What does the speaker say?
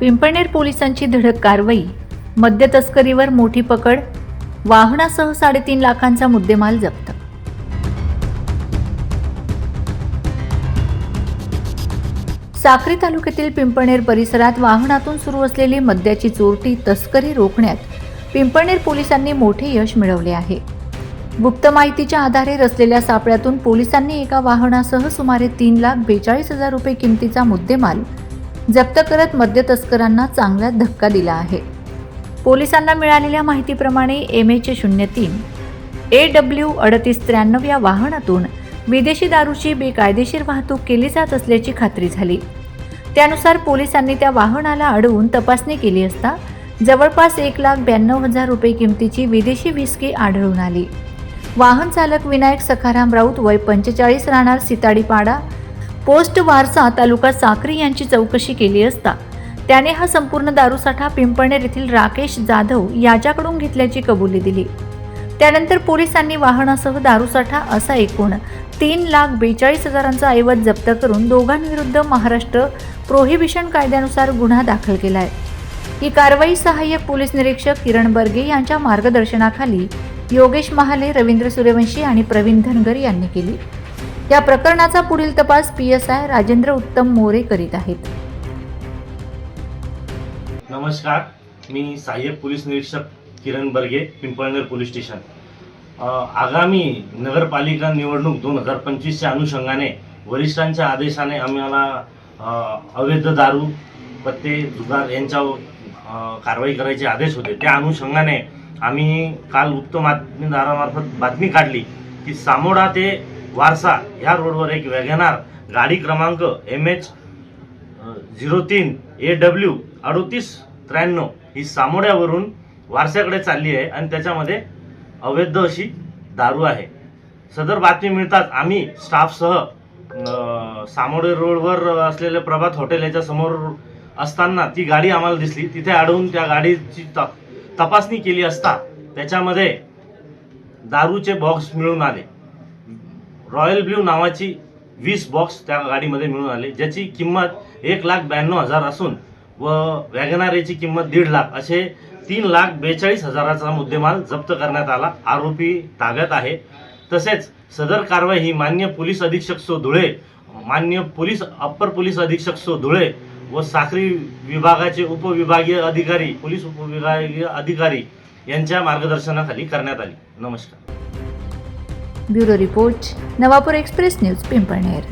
पिंपळनेर पोलिसांची धडक कारवाई मद्य तस्करीवर मोठी पकड वाहनासह साडेतीन लाखांचा मुद्देमाल जप्त. साक्री तालुक्यातील पिंपळनेर परिसरात वाहनातून सुरू असलेली मद्याची चोरटी तस्करी रोखण्यात पिंपळनेर पोलिसांनी मोठे यश मिळवले आहे. गुप्त माहितीच्या आधारे रचलेल्या सापळ्यातून पोलिसांनी एका वाहनासह सुमारे तीन लाख बेचाळीस हजार रुपये किमतीचा मुद्देमाल जप्त करत मद्य तस्करांना चांगला धक्का दिला आहे. पोलिसांना मिळालेल्या माहितीप्रमाणे एम एच शून्य तीन. ए डब्ल्यू अडतीस त्र्याण्णव या वाहनातून विदेशी दारूची बेकायदेशीर वाहतूक केली जात असल्याची खात्री झाली. त्यानुसार पोलिसांनी त्या वाहनाला अडवून तपासणी केली असता जवळपास एक लाख ब्याण्णव हजार रुपये किमतीची विदेशी व्हिस्की आढळून आली. वाहन चालक विनायक सखाराम राऊत वय पंचेचाळीस राहणार सिताडीपाडा पोस्ट वारसा तालुका साक्री यांची चौकशी केली असता त्याने हा संपूर्ण दारूसाठा पिंपळनेर येथील राकेश जाधव याच्याकडून घेतल्याची कबुली दिली. त्यानंतर पोलिसांनी वाहनासह दारूसाठा असा एकूण तीन लाख बेचाळीस हजारांचा ऐवज जप्त करून दोघांविरुद्ध महाराष्ट्र प्रोहिबिशन कायद्यानुसार गुन्हा दाखल केला आहे ही कारवाई सहाय्यक पोलीस निरीक्षक किरण बर्गे यांच्या मार्गदर्शनाखाली योगेश महाले रवींद्र सूर्यवंशी आणि प्रवीण धनगर यांनी केली. या प्रकरणाचा पुढील तपास पी एस आय राजेंद्र उत्तम मोरे करीत आहेत. नमस्कार मी सहाय्यक पोलीस निरीक्षक किरण बर्गे पिंपळनेर पोलीस स्टेशन. आगामी नगरपालिका निवडणूक दोन हजार पंचवीसच्या अनुषंगाने वरिष्ठांच्या आदेशाने आम्हाला अवैध दारू पत्ते जुगार यांच्यावर कारवाई करायचे आदेश होते. त्या अनुषंगाने आम्ही काल उत्तम बातमीदारामार्फत बातमी काढली की सामोडा ते वारसा या रोडवर एक वॅगनार गाडी क्रमांक एम एच झिरो तीन ए डब्ल्यू अडोतीस त्र्याण्णव ही सामोड्यावरून वारशाकडे चालली आहे आणि त्याच्यामध्ये अवैध अशी दारू आहे. सदर बातमी मिळताच आम्ही स्टाफसह सामोडे रोडवर असलेले प्रभात हॉटेल याच्या समोर असताना ती गाडी आम्हाला दिसली. तिथे अडवून त्या गाडीची त तपासणी केली असता त्याच्यामध्ये दारूचे बॉक्स मिळून आले. रॉयल ब्ल्यू नावाची वीस बॉक्स त्या गाडीमध्ये मिळून आले ज्याची किंमत एक लाख ब्याण्णव हजार असून व वॅगनारेची किंमत दीड लाख असे तीन लाख बेचाळीस हजाराचा मुद्देमाल जप्त करण्यात आला आरोपी ताब्यात आहे. तसेच सदर कारवाई ही मान्य पोलीस अधीक्षक सो धुळे मान्य पोलीस अप्पर पोलीस अधीक्षक सो धुळे व साखरी विभागाचे उपविभागीय अधिकारी पोलीस उपविभागीय अधिकारी यांच्या मार्गदर्शनाखाली करण्यात आली. नमस्कार. Bureau report Navapur express news Pimpalner.